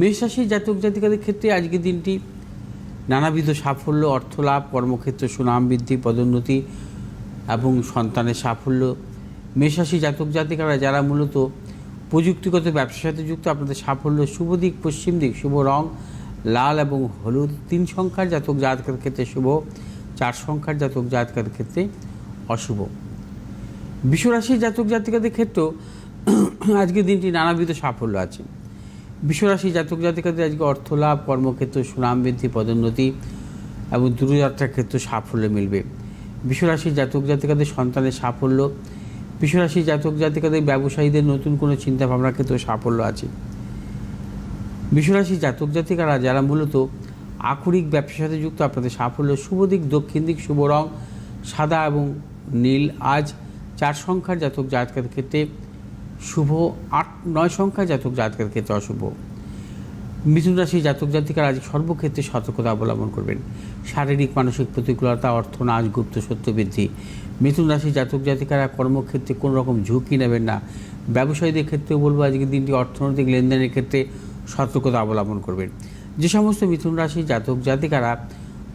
মেষরাশি জাতক জাতিকাদের ক্ষেত্রে আজকের দিনটি নানাবিধ সাফল্য অর্থলাভ কর্মক্ষেত্রে সুনাম বৃদ্ধি, পদোন্নতি এবং সন্তানের সাফল্য। মেষরাশি জাতক জাতিকারা যারা মূলত প্রযুক্তিগত ব্যবসার সাথে যুক্ত, আপনাদের সাফল্য শুভ দিক, পশ্চিম দিক, শুভ রং, লাল এবং হলুদ, তিন সংখ্যার জাতক জাতকের ক্ষেত্রে শুভ, চার সংখ্যার জাতক জাতকের ক্ষেত্রে অশুভ। বিশ্বরাশির জাতক জাতিকাদের ক্ষেত্রেও আজকের দিনটি নানাবিধ সাফল্য আছে। বিশ্বরাশি জাতক জাতিকাদের আজকে অর্থ লাভ, কর্মক্ষেত্র সুনাম বৃদ্ধি, পদোন্নতি এবং দূরযাত্রার ক্ষেত্রে সাফল্য মিলবে। বিশ্বরাশি জাতক জাতিকাদের সন্তানের সাফল্য, বিশ্বরাশি জাতক জাতিকাদের ব্যবসায়ীদের নতুন কোনো চিন্তা ভাবনার ক্ষেত্রে সাফল্য আছে। বিশ্বরাশি জাতক জাতিকারা যারা মূলত আক্ষরিক ব্যবসার সাথে যুক্ত, আপনাদের সাফল্য শুভ দিক, দক্ষিণ দিক, শুভ রং, সাদা এবং নীল, আজ চার সংখ্যার জাতক জাতকের ক্ষেত্রে শুভ আট, নয় সংখ্যার জাতক জাতকের ক্ষেত্রে অশুভ। মিথুন রাশি জাতক জাতিকারা আজ সর্বক্ষেত্রে সতর্কতা অবলম্বন করবেন। শারীরিক, মানসিক প্রতিকূলতা, অর্থ নাশ, গুপ্ত সত্য বৃদ্ধি। মিথুন রাশি জাতক জাতিকারা কর্মক্ষেত্রে কোনো রকম ঝুঁকি নেবেন না। ব্যবসায়ীদের ক্ষেত্রেও বলব, আজকের দিনটি অর্থনৈতিক লেনদেনের ক্ষেত্রে সতর্কতা অবলম্বন করবেন। যে সমস্ত মিথুন রাশি জাতক জাতিকারা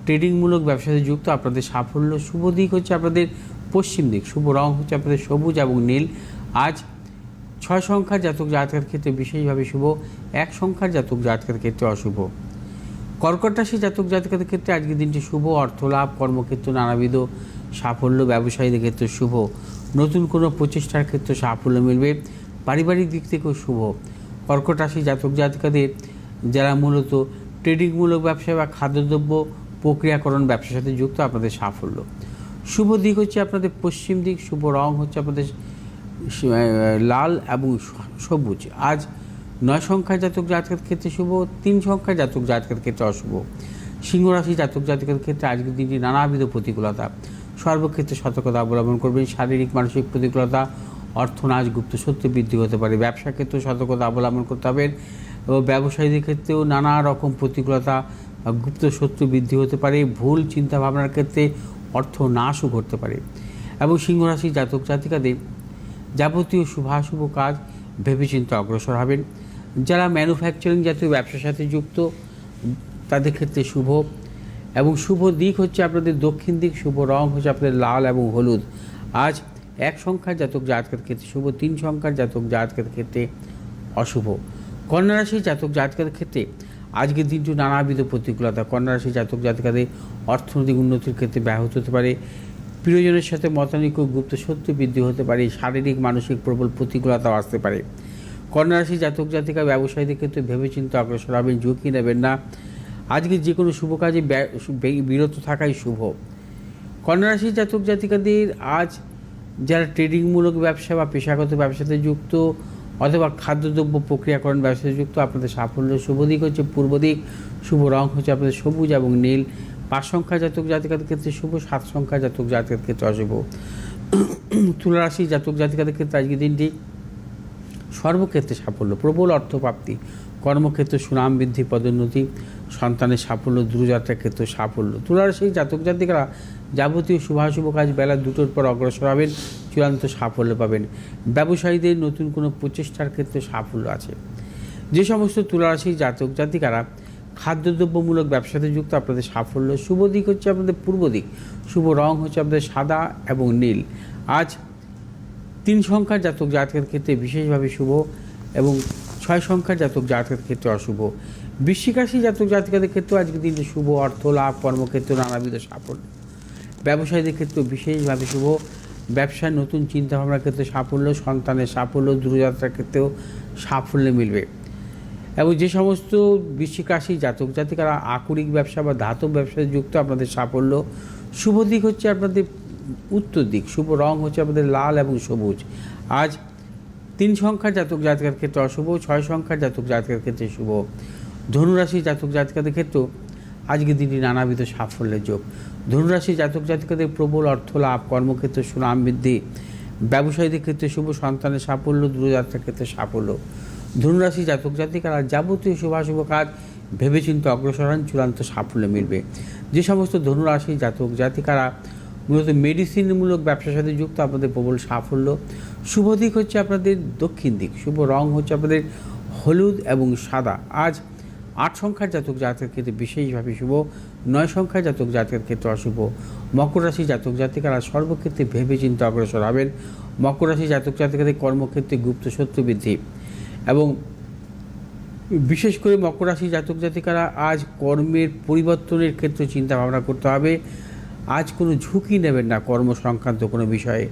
ট্রেডিংমূলক ব্যবসাতে যুক্ত, আপনাদের সাফল্য শুভ দিক হচ্ছে আপনাদের পশ্চিম দিক। শুভ রং হচ্ছে আপনাদের সবুজ এবং নীল। আজ ছয় সংখ্যার জাতক জাতকের ক্ষেত্রে বিশেষভাবে শুভ, এক সংখ্যার জাতক জাতকের ক্ষেত্রে অশুভ। কর্কট রাশি জাতক জাতকের ক্ষেত্রে আজকের দিনটি শুভ, অর্থলাভ, কর্মক্ষেত্র নানাবিধ সাফল্য, ব্যবসায়ীদের ক্ষেত্রে শুভ। নতুন কোনো প্রচেষ্টার ক্ষেত্রে সাফল্য মিলবে। পারিবারিক দিক থেকেও শুভ। কর্কট রাশি জাতক জাতিকাদের যারা মূলত ট্রেডিংমূলক ব্যবসা বা খাদ্যদ্রব্য প্রক্রিয়াকরণ ব্যবসার সাথে যুক্ত, আপনাদের সাফল্য। শুভ দিক হচ্ছে আপনাদের পশ্চিম দিক, শুভ রং হচ্ছে আপনাদের লাল এবং সবুজ। আজ নয় সংখ্যার জাতক জাতকের ক্ষেত্রে শুভ, তিন সংখ্যার জাতক জাতকের ক্ষেত্রে অশুভ। সিংহ রাশি জাতক জাতকের ক্ষেত্রে আজকের দিনটি নানাবিধ প্রতিকূলতা। সর্বক্ষেত্রে সতর্কতা অবলম্বন করবেন, শারীরিক, মানসিক প্রতিকূলতা, অর্থনাশ, গুপ্ত সত্য বৃদ্ধি হতে পারে। ব্যবসা ক্ষেত্রেও সতর্কতা অবলম্বন করতে হবে এবং ব্যবসায়ীদের ক্ষেত্রেও নানা রকম প্রতিকূলতা, গুপ্ত শত্রু বৃদ্ধি হতে পারে। ভুল চিন্তা ভাবনার ক্ষেত্রে অর্থ নাশও ঘটতে পারে। এবং সিংহরাশি জাতক জাতিকাদের যাবতীয় শুভাশুভ কাজ ভেবেচিন্তে অগ্রসর হবেন। যারা ম্যানুফ্যাকচারিং জাতীয় ব্যবসার সাথে যুক্ত, তাদের ক্ষেত্রে শুভ। এবং শুভ দিক হচ্ছে আপনাদের দক্ষিণ দিক, শুভ রং হচ্ছে আপনাদের লাল এবং হলুদ। আজ এক সংখ্যার জাতক জাতকের ক্ষেত্রে শুভ, তিন সংখ্যার জাতক জাতকের ক্ষেত্রে অশুভ। কন্যা রাশির জাতক জাতকের ক্ষেত্রে আজকের দিনটি নানাবিধ প্রতিকূলতা। কন্যা রাশির জাতক জাতিকাদের অর্থনৈতিক উন্নতির ক্ষেত্রে ব্যাহত হতে পারে। প্রিয়জনের সাথে মতানৈক্য গুপ্ত সত্য বৃদ্ধি হতে পারে, শারীরিক, মানসিক প্রবল প্রতিকূলতাও আসতে পারে। কন্যা রাশি জাতক, জাতিকা, ব্যবসায়ীদের ক্ষেত্রে ভেবেচিন্তে অগ্রসর হবেন, ঝুঁকি নেবেন না। আজকে যে কোনো শুভ কাজে বিরত থাকাই শুভ। কন্যা রাশির জাতক, জাতিকাদের আজ যারা ট্রেডিংমূলক ব্যবসা বা পেশাগত ব্যবসাতে যুক্ত অথবা খাদ্যদ্রব্য প্রক্রিয়াকরণ ব্যবসাতে যুক্ত, আপনাদের সাফল্য শুভ দিক হচ্ছে পূর্ব দিক, শুভ রং হচ্ছে আপনাদের সবুজ এবং নীল। পাঁচ সংখ্যা জাতক জাতিকাদের ক্ষেত্রে শুভ, সাত সংখ্যা জাতক জাতিকাদের ক্ষেত্রে অশুভ। তুলারাশি জাতক জাতিকাদের ক্ষেত্রে আজকের দিনটি সর্বক্ষেত্রে সাফল্য, প্রবল অর্থপ্রাপ্তি, কর্মক্ষেত্রে সুনাম বৃদ্ধি, পদোন্নতি, সন্তানের সাফল্য দূরযাত্রার ক্ষেত্রে সাফল্য। তুলারাশি জাতক জাতিকারা যাবতীয় শুভাশুভ কাজ বেলা দুটোর পর অগ্রসর হবেন, চূড়ান্ত সাফল্য পাবেন। ব্যবসায়ীদের নতুন কোনো প্রচেষ্টার ক্ষেত্রে সাফল্য আছে। যে সমস্ত তুলারাশি জাতক জাতিকারা খাদ্যদ্রব্যমূলক ব্যবসাতে যুক্ত আপনাদের সাফল্য। শুভ দিক হচ্ছে আপনাদের পূর্ব দিক। শুভ রং হচ্ছে আপনাদের সাদা এবং নীল। আজ তিন সংখ্যার জাতক জাতকের ক্ষেত্রে বিশেষভাবে শুভ এবং ছয় সংখ্যার জাতক জাতকের ক্ষেত্রে অশুভ। বৃশ্চিক জাতক জাতিকাদের ক্ষেত্রেও আজকের দিনটি শুভ। অর্থ লাভ, কর্মক্ষেত্রে নানাবিধ সাফল্য। ব্যবসায়ীদের ক্ষেত্রেও বিশেষভাবে শুভ। ব্যবসায় নতুন চিন্তাভাবনার ক্ষেত্রে সাফল্য, সন্তানের সাফল্য দূরযাত্রার ক্ষেত্রেও সাফল্য মিলবে। এবং যে সমস্ত বৃশ্চিক জাতক জাতিকারা আকরিক ব্যবসা বা ধাতব ব্যবসায় যুক্ত, আপনাদের সাফল্য, শুভ দিক হচ্ছে আপনাদের উত্তর দিক, শুভ রং হচ্ছে আপনাদের লাল এবং সবুজ। আজ তিন সংখ্যার জাতক জাতকের ক্ষেত্রে অশুভ, ছয় সংখ্যার জাতক জাতকের ক্ষেত্রে শুভ। ধনুরাশি জাতক জাতিকাদের ক্ষেত্রেও আজকের দিনটি নানাবিধ সাফল্যের যোগ। ধনুরাশি জাতক জাতিকাদের প্রবল অর্থ লাভ, কর্মক্ষেত্রে সুনাম বৃদ্ধি, ব্যবসায়ীদের ক্ষেত্রে শুভ, সন্তানের সাফল্য, দূরযাত্রার ক্ষেত্রে সাফল্য। ধনুরাশি জাতক জাতিকারা যাবতীয় শুভাশুভ কাজ, ভেবেচিন্তে অগ্রসর হন, চূড়ান্ত সাফল্য মিলবে। যে সমস্ত ধনুরাশি জাতক জাতিকারা মূলত মেডিসিনমূলক ব্যবসার সাথে যুক্ত, আপনাদের প্রবল সাফল্য। শুভ দিক হচ্ছে আপনাদের দক্ষিণ দিক, শুভ রং হচ্ছে আপনাদের হলুদ এবং সাদা। আজ আট সংখ্যার জাতক জাতকের ক্ষেত্রে বিশেষভাবে শুভ, নয় সংখ্যার জাতক জাতকের ক্ষেত্রে অশুভ। মকর রাশি জাতক জাতিকারা সর্বক্ষেত্রে ভেবে চিন্তে অগ্রসর হবেন। মকর রাশি জাতক জাতিকাদের কর্মক্ষেত্রে গুপ্ত শত্রু বৃদ্ধি। এবং বিশেষ করে মকর রাশি জাতক জাতিকারা আজ কর্মের পরিবর্তনের ক্ষেত্রে চিন্তা ভাবনা করতে হবে। আজ কোনো ঝুঁকি নেবেন না কর্ম সংক্রান্ত কোনো বিষয়ে।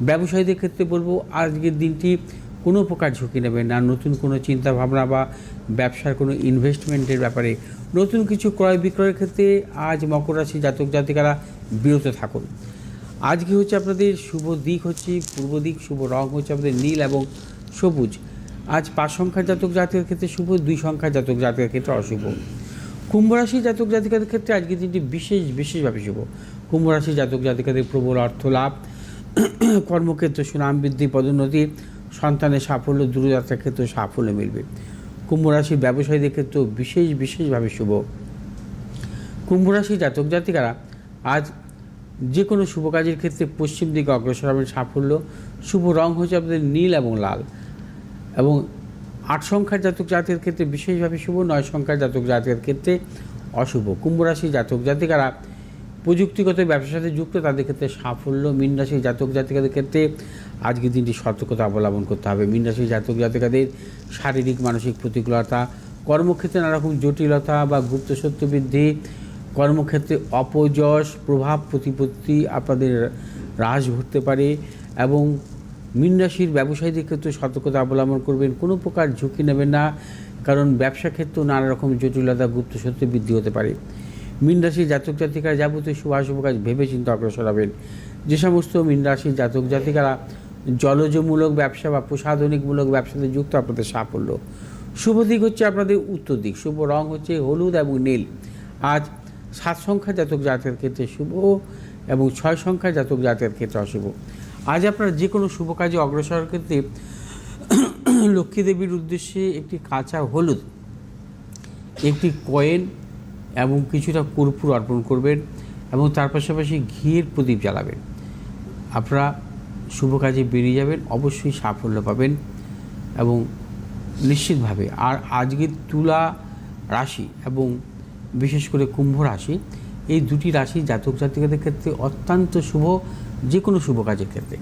ব্যবসায়ীদের ক্ষেত্রে বলব, আজকের দিনটি কোনো প্রকার ঝুঁকি নেবেন না। নতুন কোনো চিন্তা ভাবনা বা ব্যবসার কোনো ইনভেস্টমেন্টের ব্যাপারে নতুন কিছু ক্রয় বিক্রয়ের ক্ষেত্রে আজ মকর রাশি জাতক জাতিকারা বিরত থাকুন। আজকে হচ্ছে আপনাদের শুভ দিক হচ্ছে, পূর্ব দিক শুভ রং হচ্ছে আপনাদের নীল এবং সবুজ। আজ পাঁচ সংখ্যার জাতক জাতকের ক্ষেত্রে শুভ, দুই সংখ্যার জাতক জাতকের ক্ষেত্রে অশুভ। কুম্ভ রাশি জাতক জাতিকাদের ক্ষেত্রে আজকের দিনটি বিশেষ, বিশেষভাবে শুভ। কুম্ভ রাশি জাতক জাতিকাদের প্রবল অর্থ লাভ কর্মক্ষেত্রে সুনাম বৃদ্ধি, পদোন্নতি, সন্তানের সাফল্য, দূরযাত্রার ক্ষেত্রে সাফল্য মিলবে। কুম্ভ রাশি ব্যবসায়ীদের ক্ষেত্রেও বিশেষ, বিশেষভাবে শুভ। কুম্ভ রাশি জাতক জাতিকারা আজ যে কোনো শুভ কাজের ক্ষেত্রে পশ্চিম দিকে অগ্রসর হবেন সাফল্য। শুভ রং হচ্ছে আপনাদের নীল এবং লাল। এবং আট সংখ্যার জাতক জাতকের ক্ষেত্রে, বিশেষভাবে শুভ, নয় সংখ্যার জাতক জাতকের ক্ষেত্রে অশুভ। কুম্ভ রাশি জাতক জাতিকারা প্রযুক্তিগত ব্যবসার সাথে যুক্ত, তাদের ক্ষেত্রে সাফল্য। মীন রাশি জাতক জাতিকাদের ক্ষেত্রে আজকের দিনটি সতর্কতা অবলম্বন করতে হবে। মীন রাশি জাতক জাতিকাদের শারীরিক, মানসিক প্রতিকূলতা, কর্মক্ষেত্রে নানা রকম জটিলতা বা গুপ্ত সত্য বৃদ্ধি, কর্মক্ষেত্রে অপযশ, প্রভাব, প্রতিপত্তি আপনাদের হ্রাস ঘটতে পারে এবং মীন রাশির ব্যবসায়ীদের ক্ষেত্রে সতর্কতা অবলম্বন করবেন, কোনো প্রকার ঝুঁকি নেবেন না, কারণ ব্যবসা ক্ষেত্রেও নানা রকম জটিলতা গুপ্ত সত্য বৃদ্ধি হতে পারে। মীন রাশির জাতক জাতিকারা যাবতীয় শুভাশুভ কাজ ভেবে চিন্তা অগ্রসর হবেন। যে সমস্ত মীন রাশির জাতক জাতিকারা জলজমূলক ব্যবসা বা প্রসাধনিকমূলক ব্যবসাতে যুক্ত, আপনাদের সাফল্য। শুভ দিক হচ্ছে আপনাদের উত্তর দিক। শুভ রং হচ্ছে হলুদ এবং নীল। আজ সাত সংখ্যা জাতক জাতকের ক্ষেত্রে শুভ এবং ছয় সংখ্যা জাতক জাতকের ক্ষেত্রে অশুভ। আজ আপনার যে কোনো শুভ কাজে অগ্রসর ক্ষেত্রে লক্ষ্মী দেবীর উদ্দেশ্যে একটি কাঁচা হলুদ, একটি কয়েন এবং কিছুটা কর্পূর অর্পণ করবেন এবং তার পাশাপাশি ঘিয়ের প্রদীপ জ্বালাবেন। আপনারা শুভ কাজে বেরিয়ে যাবেন, অবশ্যই সাফল্য পাবেন এবং নিশ্চিতভাবে আর আজকের তুলা রাশি এবং বিশেষ করে কুম্ভ রাশি, এই দুটি রাশি জাতক জাতিকাদের ক্ষেত্রে অত্যন্ত শুভ যে কোনো শুভ কাজের ক্ষেত্রে।